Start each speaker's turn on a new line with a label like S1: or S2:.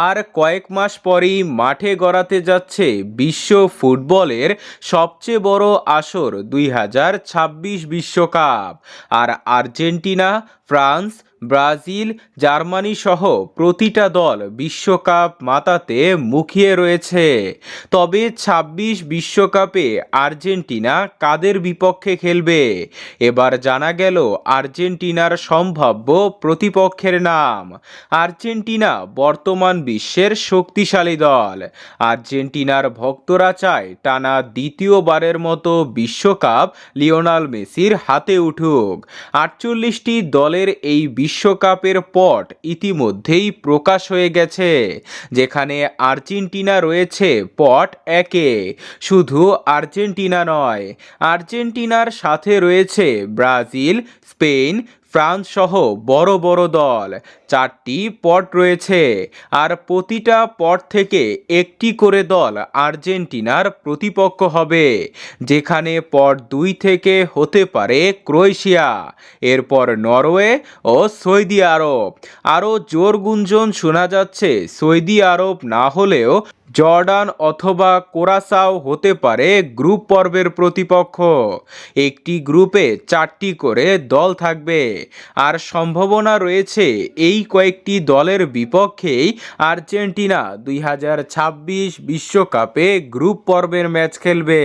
S1: আর কয়েক মাস পরেই মাঠে গড়াতে যাচ্ছে বিশ্ব ফুটবলের সবচেয়ে বড় আসর দুই হাজার ছাব্বিশ বিশ্বকাপ। আর আর্জেন্টিনা, ফ্রান্স ব্রাজিল, জার্মানি সহ প্রতিটা দল বিশ্বকাপ মাতাতে মুখিয়ে রয়েছে। তবে ছাব্বিশ বিশ্বকাপে আর্জেন্টিনা কাদের বিপক্ষে খেলবে? এবার জানা গেল আর্জেন্টিনার সম্ভাব্য প্রতিপক্ষের নাম। আর্জেন্টিনা বর্তমান বিশ্বের শক্তিশালী দল। আর্জেন্টিনার ভক্তরা চায় টানা দ্বিতীয়বারের মতো বিশ্বকাপ লিওনাল মেসির হাতে উঠুক। আটচল্লিশটি দলের এই বিশ্বকাপের পট ইতিমধ্যেই প্রকাশ হয়ে গেছে, যেখানে আর্জেন্টিনা রয়েছে পট একে। শুধু আর্জেন্টিনা নয়, আর্জেন্টিনার সাথে রয়েছে ব্রাজিল, স্পেন ফ্রান্স সহ বড় বড় দল। চারটি পট রয়েছে আর প্রতিটা পট থেকে একটি করে দল আর্জেন্টিনার প্রতিপক্ষ হবে, যেখানে পট দুই থেকে হতে পারে ক্রোয়েশিয়া, এরপর নরওয়ে ও সৌদি আরব। আরও জোর গুঞ্জন শোনা যাচ্ছে, সৌদি আরব না হলেও জর্ডান অথবা কোরাসাও হতে পারে গ্রুপ পর্বের প্রতিপক্ষ। একটি গ্রুপে চারটি করে দল থাকবে। আর সম্ভাবনা রয়েছে এই কয়েকটি দলের বিপক্ষেই আর্জেন্টিনা দুই বিশ্বকাপে গ্রুপ পর্বের ম্যাচ খেলবে।